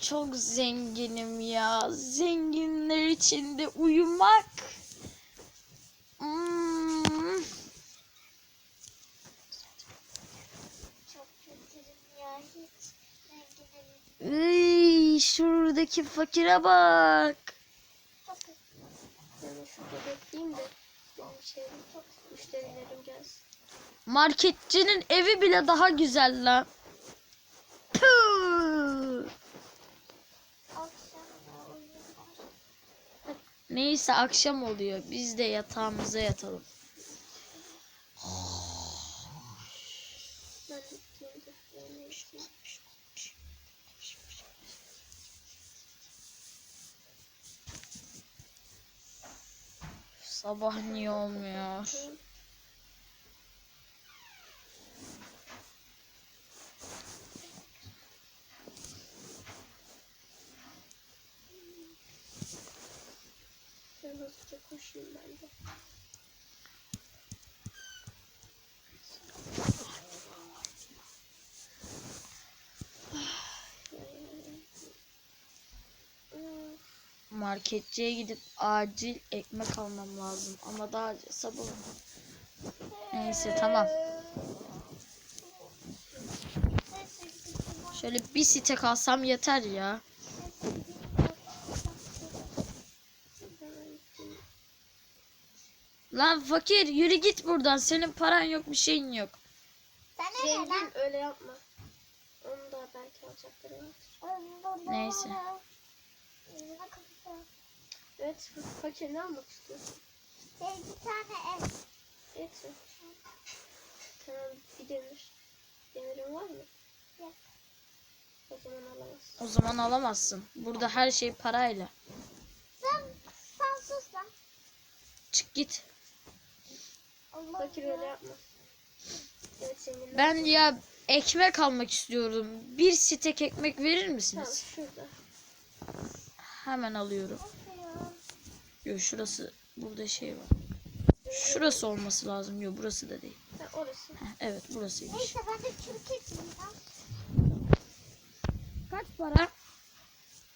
çok zenginim ya. Zenginler içinde uyumak. Hmm. Iy, şuradaki fakire bak. Yani şurada bekleyeyim de benim şeyim çok müşterilerim gelsin. Marketçinin evi bile daha güzel lan. Püh. Akşam da uyuyorlar. Neyse akşam oluyor. Biz de yatağımıza yatalım. Sabah niye olmuyor? Marketçiye gidip acil ekmek almam lazım. Ama daha sabah. Neyse tamam. Şöyle bir site alsam yeter ya. Lan fakir yürü git buradan. Senin paran yok bir şeyin yok. Zengin öyle yapma. Onu da belki alacaklar evet. Neyse. Evet fakir ne almak istiyorsun? Bir tane ev. Getir. Tamam bir demir. Demirin var mı? Yok. O zaman alamazsın. O zaman alamazsın. Burada her şey parayla. Sen, sen sus lan. Çık git. Allah Fakir öyle yapma. Evet zenginler. Ben ya ekmek almak istiyorum. Bir stek ekmek verir Tamam misiniz? şurada. Hemen alıyorum. Yok şurası burada şey var. Şurası olması lazım. Yok burası da değil. Ha, orası. Heh, evet burasıymış. Neyse ben de lan. Kaç para?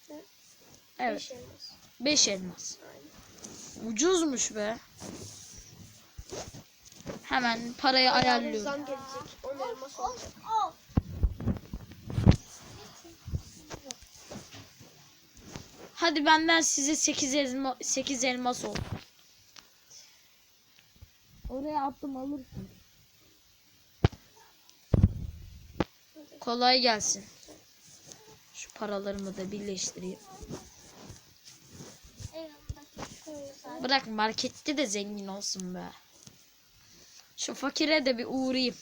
Evet. Evet. Beş elmas. 5 elmas. Aynen. Ucuzmuş be. Hemen parayı Yarın ayarlıyorum. Zam gelecek. On elmas olacak. Hadi benden size 8 elma 8 elmas ol. Oraya attım alırsın. Kolay gelsin. Şu paralarımı da birleştireyim. Bırak markette de zengin olsun be. Şu fakire de bir uğrayayım.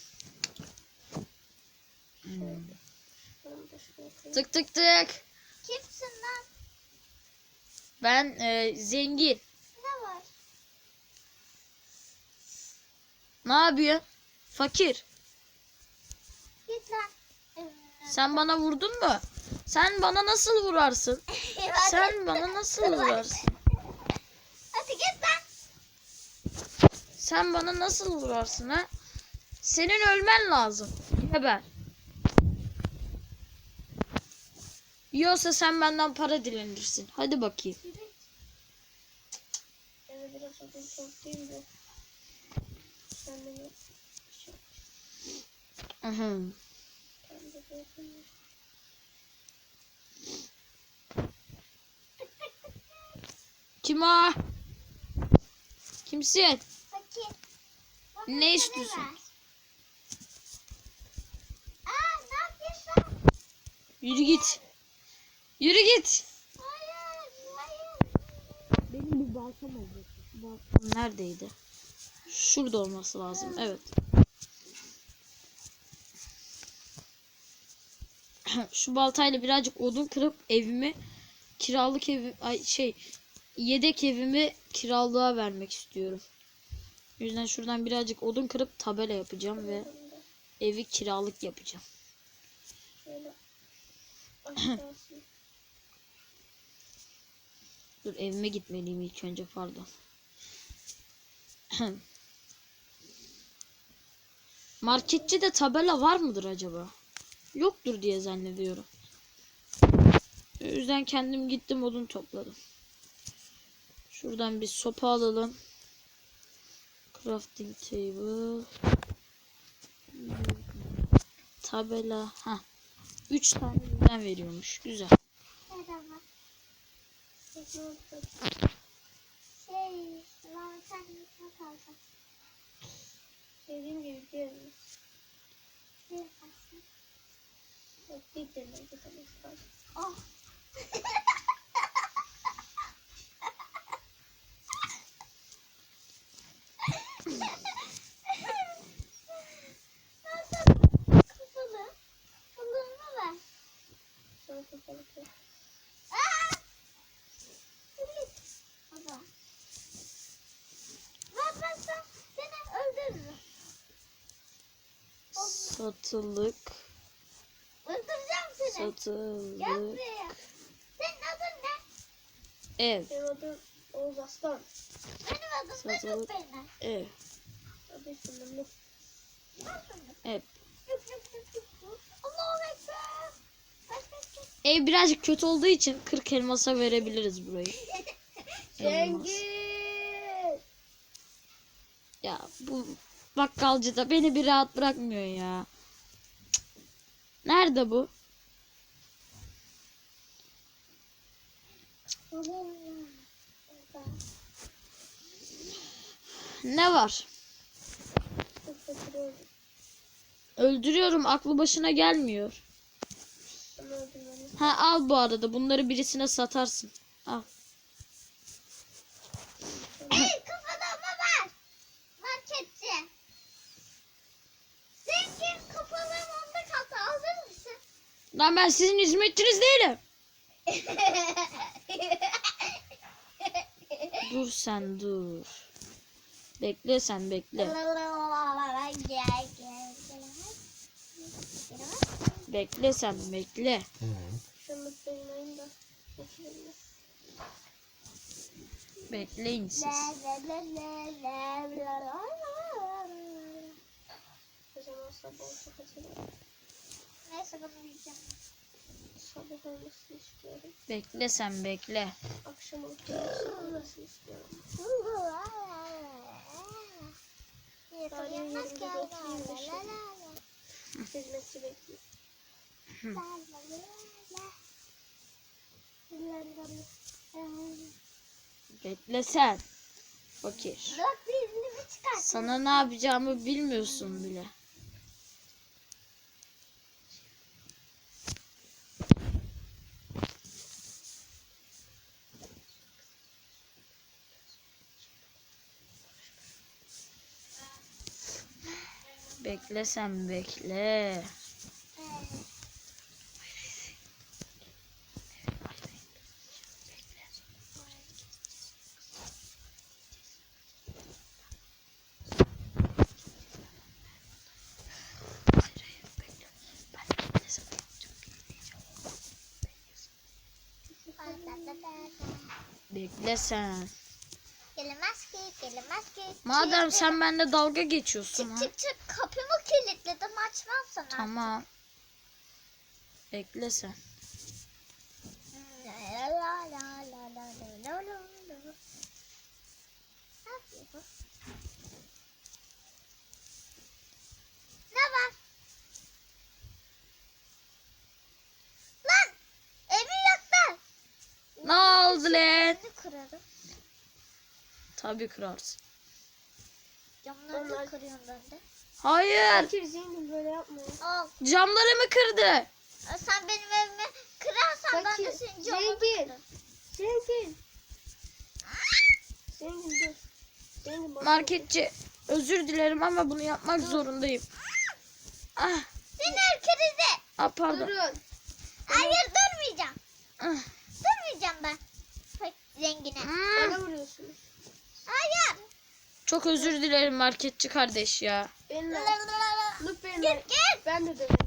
Hmm. Tık tık tık. Kimsin lan? Ben e, zengin. Ne var? Ne yapıyorsun? Fakir. Git lan. Sen bana vurdun mu? Sen bana nasıl vurarsın? Sen bana nasıl vurarsın? Hadi git lan. Sen bana nasıl vurarsın ha? Senin ölmen lazım. Geber. Yoksa sen benden para dilenirsin. Hadi bakayım. Eve biraz odun Aha. Kim o? Kimsin? Fakir. Ne istiyorsun? Yürü git. Yürü git. Hayır. Hayır. Benim bir baltam olacak. Baltam neredeydi? Şurada olması lazım. Evet. Şu baltayla birazcık odun kırıp evimi kiralık evi ay şey yedek evimi kiralığa vermek istiyorum. O yüzden şuradan birazcık odun kırıp tabela yapacağım ve evi kiralık yapacağım. Dur evime gitmeliyim ilk önce pardon. Marketçide tabela var mıdır acaba? Yoktur diye zannediyorum. O yüzden kendim gittim odun topladım. Şuradan bir sopa alalım. Crafting table. Tabela. Ha. 3 tane veriyormuş. Güzel. Merhaba. Şey, sen ne kalsın? Şey, dediğim gibi diyoruz. Bir şey, kalsın. Yok, bir deneydi. Ah! Satılık. Öldüreceğim seni. Satılık. Senin adın ne? Ev. Benim adım Oğuz Aslan. Benim adım Satılık. Deniz Ev. Adı sınırlı. Ev. Ev birazcık kötü olduğu için 40 elmasa verebiliriz burayı. Cengiz. Ya bu bakkalcı da beni bir rahat bırakmıyor ya. Nerede bu? Ne var? Fakir Öldürüyorum aklı başına gelmiyor. Ha al bu arada bunları birisine satarsın. Al. Lan ben sizin hizmetçiniz değilim. Dur sen dur. Bekle sen bekle. Bekle sen bekle. Bekleyin siz. O zaman sabah olsa kaçırırım. Neyse bunu yiyeceğim. Sabah olmasını istiyorum. Bekle sen bekle. Akşam olmasını istiyorum. Hizmetçi bekliyor. Bekle sen. Fakir. Sana ne yapacağımı bilmiyorsun bile. Bekle sen bekle. Bekle sen. Gelemez ki, gelemez ki. Madem sen benimle dalga geçiyorsun Çık ha. çık çık açmazsın Tamam. Artık. Bekle sen. Ne var? Lan! Evi yaktı! Ne oldu lan? Kırarım. Tabii kırarsın. Camları da kırıyorum ben de. Hayır. Fakir zengin böyle yapmayın. Al. Camlarımı kırdı. Sen benim evimi kırarsan ben de Fakir, senin camını zengin. kırarım. Zengin. Zengin dur. Zengin bak. Marketçi özür dilerim ama bunu yapmak zorundayım. Ah, Seni kırdı. ah pardon. Durun. Hayır durmayacağım. Ah, Durmayacağım ben. Bak zengine. hmm. Bana vuruyorsunuz. Hayır. Çok özür dilerim marketçi kardeş ya. Benimle. Git git. Ben de döverim.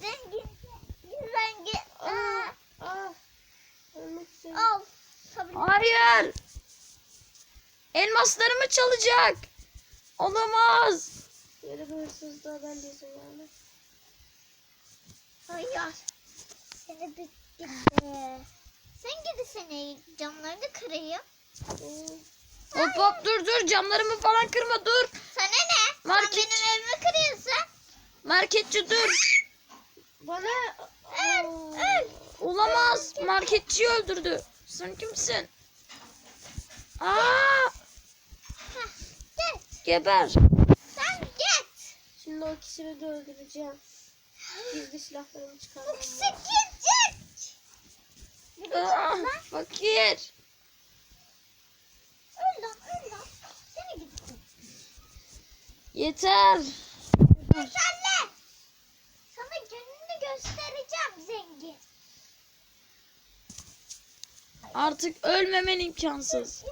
Zengin. Zengin. Aa, Ah. Ölmek üzere. Al. Hayır. Elmaslarımı çalacak. Olamaz. Bir hırsızlığa ben de izin vermem. Hayır. Seni bir gitti. Sen gidi seni camlarını kırayım. Hop hop dur dur camlarımı falan kırma dur. Sana ne? Market- Sen benim evimi kırıyorsun. Marketçi dur. Bana Öl, öl. Olamaz. Marketçiyi öldürdü. Sen kimsin? Aa, Heh, Git. geber. Sen git. şimdi o ikisini de öldüreceğim. Gizli silahlarımı Bu çıkarmam kişi gidecek. Aa, fakir. Öl lan. Seni gitsin. Yeter. Yeterli. Sana gününü göstereceğim zengin. Artık ölmemen imkansız.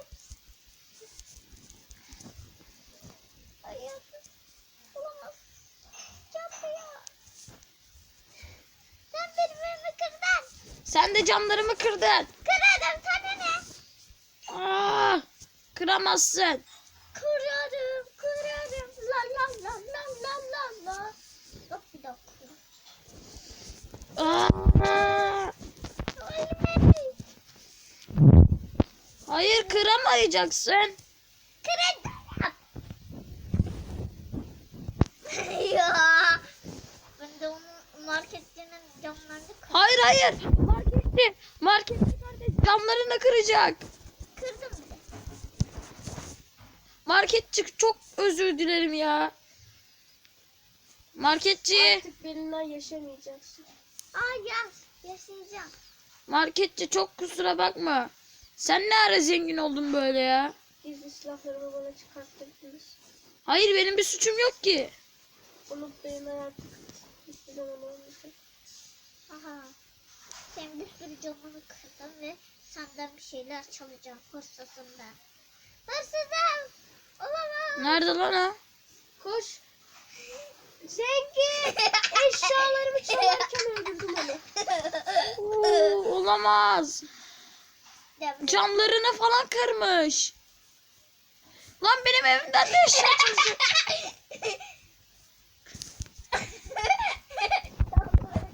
Sen de camlarımı kırdın. Kırarım sana ne? Aa, kıramazsın. Kırarım, kırarım. La la la la la la la. Bak bir dakika. Aa, hayır kıramayacaksın. Kırarım. ya. Ben de onun marketçinin camlarını Hayır hayır. Marketçi. Marketçi kardeş camlarını kıracak. kırdım bile. Marketçi çok özür dilerim ya. Marketçi. Artık benimle yaşamayacaksın. Aa yaz. Yaşayacağım. Marketçi çok kusura bakma. Sen ne ara zengin oldun böyle ya? Gizli silahlarımı bana çıkarttırdınız. Hayır benim bir suçum yok ki. Unutmayın artık. Hiçbir zaman olmayacak. Aha. Sen bir sürü camını kırdın ve senden bir şeyler çalacağım hırsızım ben. Hırsızım! Nerede lan o? Koş. Zengin! Eşyalarımı çalarken öldürdüm onu. Oo, olamaz. Camlarını falan kırmış. Lan benim evimden de eşya çalacak.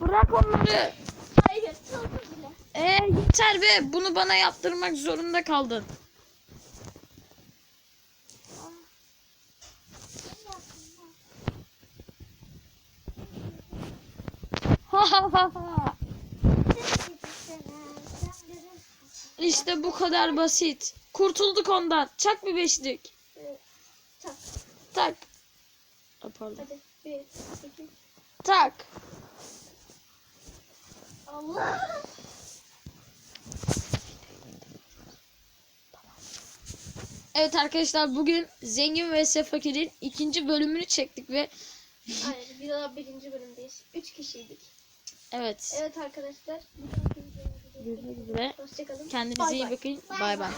Bırak onları. Hayır. Ee yeter be. Bunu bana yaptırmak zorunda kaldın. Ha ha ha ha. İşte bu kadar basit. Kurtulduk ondan. Çak bir beşlik. Tak. Tak. Aa, Pardon. Hadi. Bir, iki. Tak. Allah! Evet arkadaşlar bugün Zengin vs Fakir'in ikinci bölümünü çektik ve Hayır, bir daha birinci bölümdeyiz. Üç kişiydik. Evet. Evet arkadaşlar. Görüşmek üzere. Hoşçakalın. Kendinize iyi bakın. Bay Bay